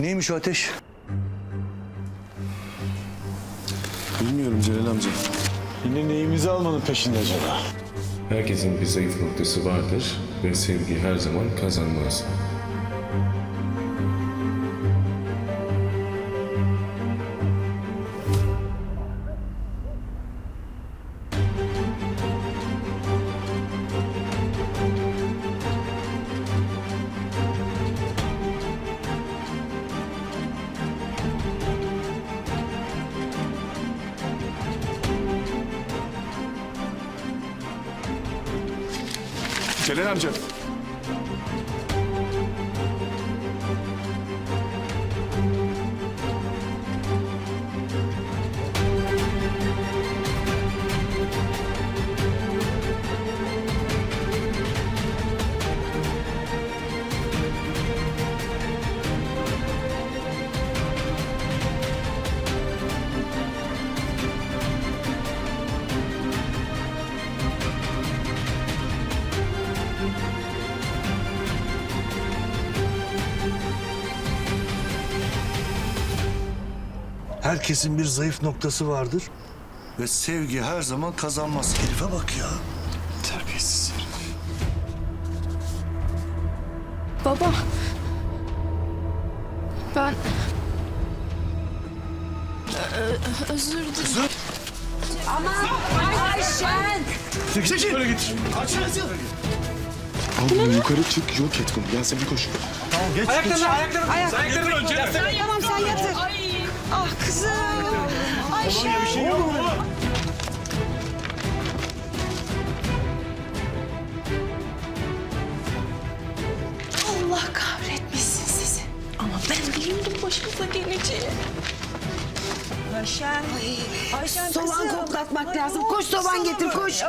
Neymiş o ateş? Bilmiyorum Celal amca. Yine neyimizi almanın peşinde acaba? Herkesin bir zayıf noktası vardır ve sevgi her zaman kazanmaz. Celal amca. Herkesin bir zayıf noktası vardır. Ve sevgi her zaman kazanmaz. Herife bak ya. Terbiyesiz herif. Baba. Ben... Ö- özür dilerim. Çekil. Böyle git. Al bunu yukarı çık yok et bunu. Yasemin koş. Tamam geç. geç. Tamam sen yatır. Ah kızım. Ayşe. Allah kahretmesin sizi. Ama ben biliyordum başımıza geleceği. Ayşen. Ayşen Soğan koklatmak lazım. Koş soğan getir koş.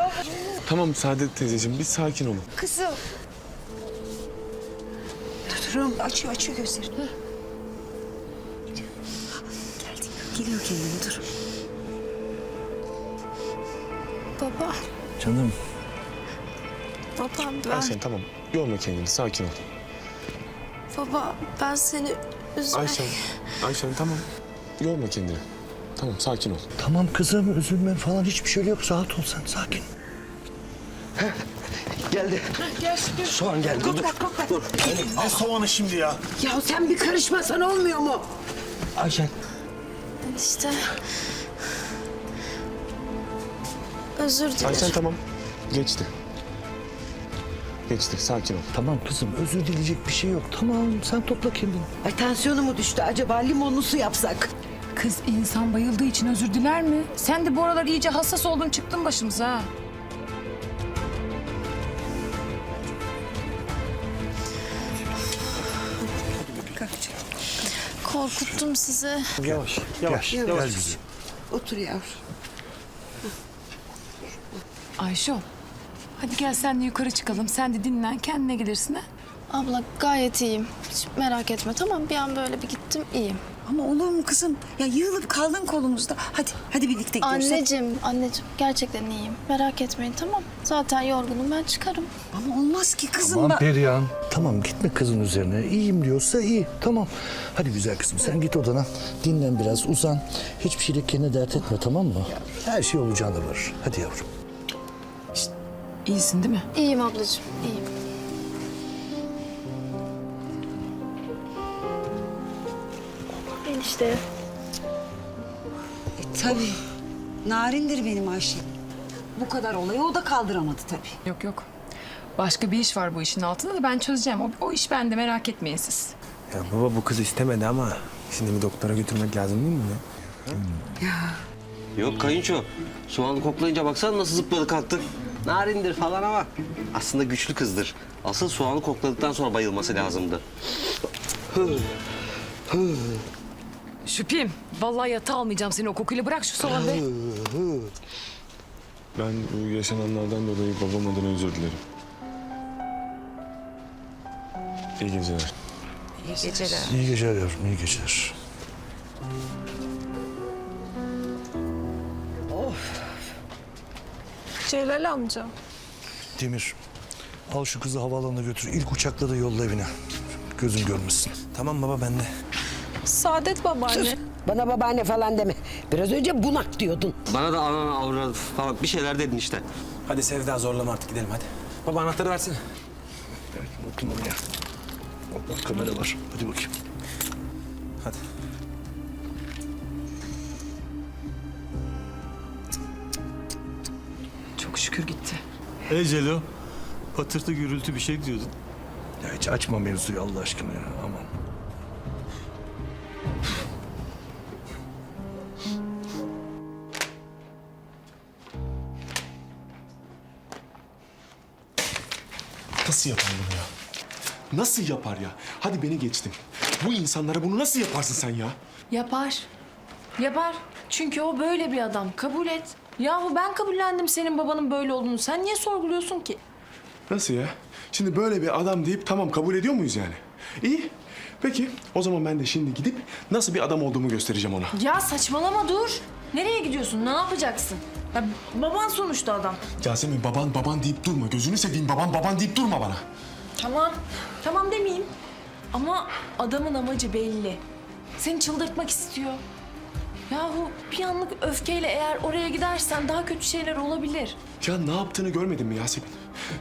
Tamam Saadet teyzeciğim bir sakin olun. Kızım. Tuturum. Açıyor açıyor gözlerini. Geliyor kendine dur. Baba, Canım. babam ben... Ayşen tamam yorma kendini sakin ol. Baba ben seni üzmek... Ayşen, Ayşen tamam yorma kendini. Tamam sakin ol. Tamam kızım üzülme falan hiçbir şey yok. Rahat ol sen sakin. Geldi. Soğan geldi. Dur. Dur. Ne soğanı şimdi ya? Ya sen bir karışmasan olmuyor mu? Ayşen. İşte... Özür dilerim. Ayşen tamam geçti. Geçti sakin ol. Tamam kızım özür dileyecek bir şey yok. Tamam sen topla kendini. Ay tansiyonu mu düştü acaba limonlu su yapsak? Kız insan bayıldığı için özür diler mi? Sen de bu aralar iyice hassas oldun çıktın başımıza ha. Korkuttum sizi. Yavaş. Yavaş. Gel, gel güzel. Otur yavrum. Ayşo. Hadi gel sen de yukarı çıkalım. Sen de dinlen kendine gelirsin ha. Abla gayet iyiyim. Hiç merak etme tamam bir an böyle bir gittim iyiyim. Ama olur mu kızım? Ya yığılıp kaldın kolumuzda. Hadi, hadi birlikte gidiyoruz. hadi. Anneciğim, anneciğim gerçekten iyiyim. Merak etmeyin tamam. Zaten yorgunum ben çıkarım. Ama olmaz ki kızım. Tamam bak. Perihan. Tamam gitme kızın üzerine. İyiyim diyorsa iyi. Tamam. Hadi güzel kızım sen git odana. Dinlen biraz uzan. Hiçbir şeyle kendine dert etme tamam mı? Her şey olacağına varır. Hadi yavrum. İyisin değil mi? İyiyim ablacığım, iyiyim. Enişte. E, tabii. Narindir benim Ayşe. Bu kadar olayı o da kaldıramadı tabii. Yok yok. Başka bir iş var bu işin altında da ben çözeceğim. O, o iş bende merak etmeyin siz. Ya baba bu kız istemedi ama şimdi bir doktora götürmek lazım değil mi? Yok kayınço. Soğanı koklayınca baksana nasıl zıpladı kalktı. Narindir falan ama aslında güçlü kızdır. Asıl soğanı kokladıktan sonra bayılması lazımdı. Şüphim. Vallahi yatağa almayacağım seni o kokuyla. Bırak şu soğanı be. Ben bu yaşananlardan dolayı babam adına özür dilerim. İyi geceler. İyi geceler yavrum iyi geceler. Celal amca. Demir al şu kızı havaalanına götür. İlk uçakla da yolla evine. Gözün görmesin. Tamam baba ben de. Saadet babaanne. Bana babaanne falan deme. Biraz önce bunak diyordun. Bana da anana avradı falan bir şeyler dedin işte. Hadi Sevda zorlama artık gidelim hadi. Baba anahtarı versene. Bakın oraya. Allah kamera var. Hadi bakayım. Hadi. Çok şükür gitti. Hey Celo. Patırtı gürültü bir şey diyordun. Ya hiç açma mevzuyu Allah aşkına ya. Aman. Nasıl yapar bunu ya? Nasıl yapar ya? Hadi beni geçtim. Bu insanlara bunu nasıl yaparsın sen ya? Yapar. Yapar. Çünkü o böyle bir adam. Kabul et. Yahu ben kabullendim senin babanın böyle olduğunu. Sen niye sorguluyorsun ki? Nasıl ya? Şimdi böyle bir adam deyip tamam kabul ediyor muyuz yani? İyi. Peki o zaman ben de şimdi gidip nasıl bir adam olduğumu göstereceğim ona. Ya saçmalama dur. Nereye gidiyorsun? Ne yapacaksın? Ya baban sonuçta adam. Yasemin baban baban deyip durma. Gözünü seveyim baban baban deyip durma bana. Tamam. Tamam demeyeyim. Ama adamın amacı belli. Seni çıldırtmak istiyor. Yahu bir anlık öfkeyle eğer oraya gidersen daha kötü şeyler olabilir. Ya ne yaptığını görmedin mi Yasemin?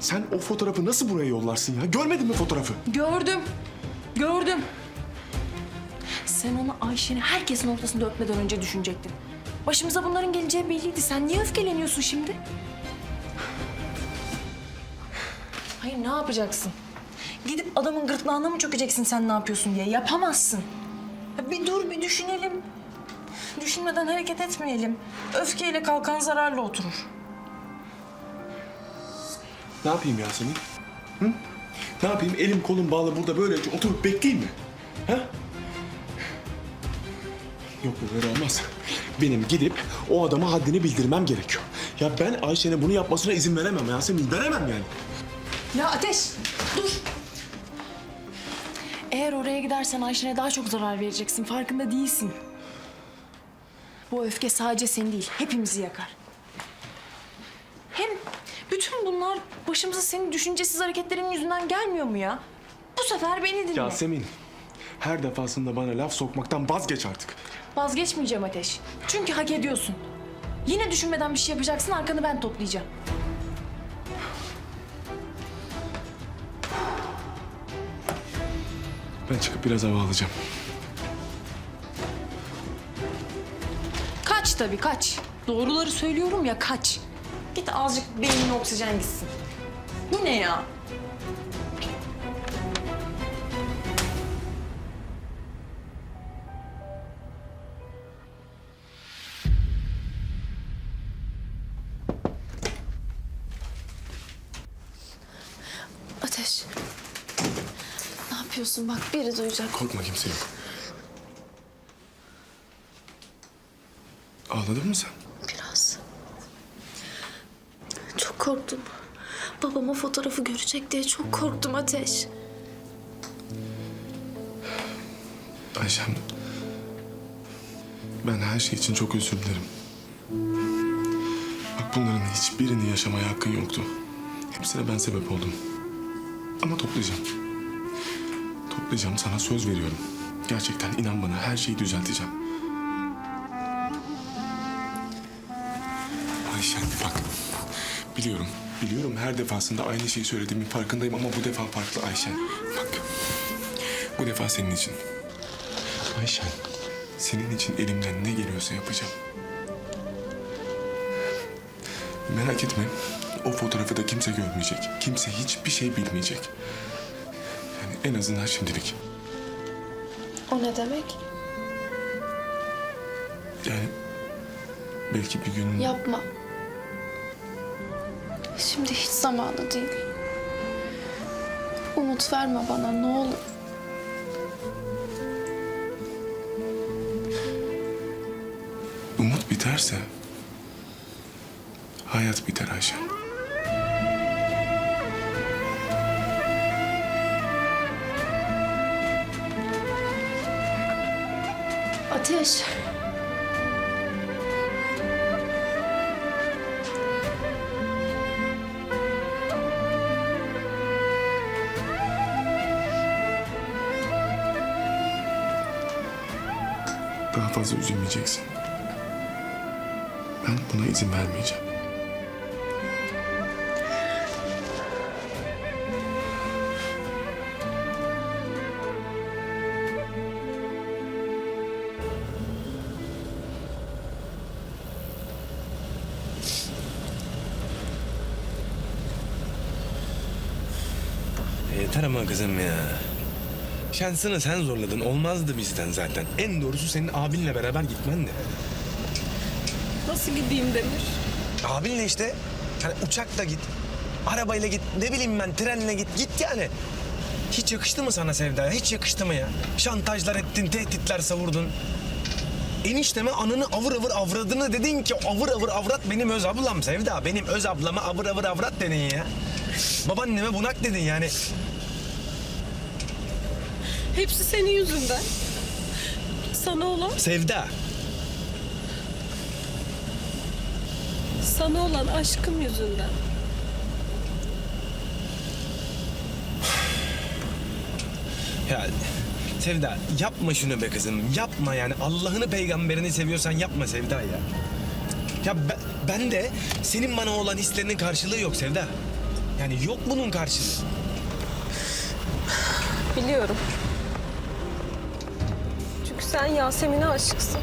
Sen o fotoğrafı nasıl buraya yollarsın ya? Görmedin mi fotoğrafı? Gördüm. Gördüm. Sen onu Ayşe'ni herkesin ortasında öpmeden önce düşünecektin. Başımıza bunların geleceği belliydi. Sen niye öfkeleniyorsun şimdi? Hayır ne yapacaksın? Gidip adamın gırtlağına mı çökeceksin sen ne yapıyorsun diye? Yapamazsın. Ya bir dur bir düşünelim. Düşünmeden hareket etmeyelim. Öfkeyle kalkan zararla oturur. Ne yapayım Yasemin? Hı? Ne yapayım? Elim kolum bağlı burada böylece oturup bekleyeyim mi? Ha? Yok bu böyle olmaz. Benim gidip o adama haddini bildirmem gerekiyor. Ya ben Ayşe'nin bunu yapmasına izin veremem Yasemin. Veremem yani. Ya Ateş, dur. Eğer oraya gidersen Ayşe'ne daha çok zarar vereceksin. Farkında değilsin. Bu öfke sadece seni değil, hepimizi yakar. Bütün bunlar başımıza senin düşüncesiz hareketlerin yüzünden gelmiyor mu ya? Bu sefer beni dinle. Yasemin, her defasında bana laf sokmaktan vazgeç artık. Vazgeçmeyeceğim Ateş. Çünkü hak ediyorsun. Yine düşünmeden bir şey yapacaksın, arkanı ben toplayacağım. Ben çıkıp biraz hava alacağım. Kaç tabii kaç. Doğruları söylüyorum ya kaç. Git azıcık beynine oksijen gitsin. Bu ne ya? Ateş. Ne yapıyorsun? Bak biri duyacak. Korkma kimse yok. Ağladın mı sen? Biraz. Çok korktum. Babam o fotoğrafı görecek diye çok korktum Ateş. Ayşem, ben her şey için çok özür dilerim. Bak bunların hiçbirini yaşamaya hakkın yoktu. Hepsine ben sebep oldum. Ama toplayacağım. Toplayacağım, sana söz veriyorum. Gerçekten inan bana her şeyi düzelteceğim. Ayşen bak, biliyorum, biliyorum her defasında aynı şeyi söylediğimin farkındayım ama bu defa farklı Ayşen. Bak, bu defa senin için. Ayşen, senin için elimden ne geliyorsa yapacağım. Merak etme, o fotoğrafı da kimse görmeyecek. Kimse hiçbir şey bilmeyecek. Yani en azından şimdilik. O ne demek? Yani belki bir gün... Yapma. Şimdi hiç zamanı değil. Umut verme bana ne olur. Umut biterse hayat biter Ayşen. Ateş. Daha fazla üzülmeyeceksin. Ben buna izin vermeyeceğim. Yeter ama kızım ya. Şansını sen zorladın. Olmazdı bizden zaten. En doğrusu senin abinle beraber gitmen de. Nasıl gideyim Demir? Abinle işte. Hani uçakla git. Arabayla git. Ne bileyim ben trenle git. Git yani. Hiç yakıştı mı sana Sevda? Hiç yakıştı mı ya? Şantajlar ettin, tehditler savurdun. Enişteme anını avır avır avradını dedin ki avır avır avrat benim öz ablam Sevda. Benim öz ablama avır avır avrat dedin ya. Babaanneme bunak dedin yani. Hepsi senin yüzünden. Sana olan, Sevda. sana olan aşkım yüzünden. Ya Sevda yapma şunu be kızım. Yapma yani. Allah'ını peygamberini seviyorsan yapma Sevda ya. Ya ben, ben de senin bana olan hislerinin karşılığı yok Sevda. Yani yok bunun karşılığı. Biliyorum. Sen Yasemin'e aşıksın.